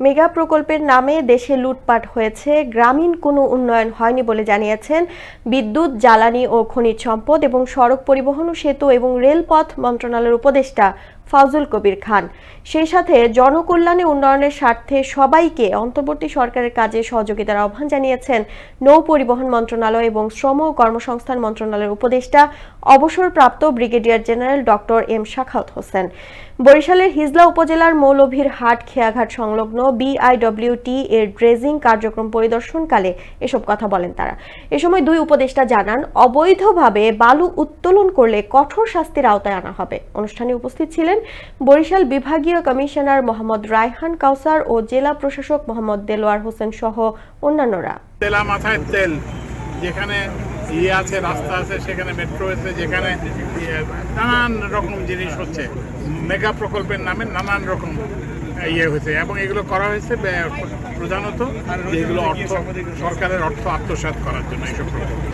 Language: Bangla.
মেগা প্রকল্পের নামে দেশে লুটপাট হয়েছে। গ্রামীণ কোনো উন্নয়ন হয়নি বলে জানিয়েছেন বিদ্যুৎ, জ্বালানি ও খনিজ সম্পদ এবং সড়ক পরিবহন সেতু এবং রেলপথ মন্ত্রণালয়ের উপদেষ্টা ফাউজুল কবির খান। সেই সাথে জনকল্যাণে উন্নয়নের স্বার্থে সবাইকে অন্তর্বর্তী সরকারের কাজে সহযোগিতার আহ্বান জানিয়েছেন নৌ পরিবহন মন্ত্রণালয় এবং শ্রম ও কর্মসংস্থান মন্ত্রণালয়ের উপদেষ্টা অবসরপ্রাপ্ত brigadier general doctor M Shakhawat Hossain. বরিশালের হিজলা উপজেলার মৌলভীর হাট খেয়াঘাট সংলগ্ন বিআইডব্লিউটি এর ড্রেজিং কার্যক্রম পরিদর্শনকালে এসব কথা বলেন তারা। এ সময় দুই উপদেষ্টা জানান, অবৈধভাবে বালু উত্তোলন করলে কঠোর শাস্তির আওতায় আনা হবে। অনুষ্ঠানে উপস্থিত ছিলেন বরিশাল বিভাগীয় কমিশনার মোহাম্মদ রায়হান কাউসার ও জেলা প্রশাসক মোহাম্মদ দেলোয়ার হোসেন সহ অন্যান্যরা। তেলা মাথায় তেল, যেখানে ইয়ে আছে, রাস্তা আছে, সেখানে মেট্রো আছে, যেখানে নানান রকম জিনিস হচ্ছে। মেগা প্রকল্পের নামে নানান রকম ইয়ে হয়েছে এবং এগুলো করা হয়েছে প্রধানত অর্থ, সরকারের অর্থ আত্মসাৎ করার জন্য এইসব প্রকল্প।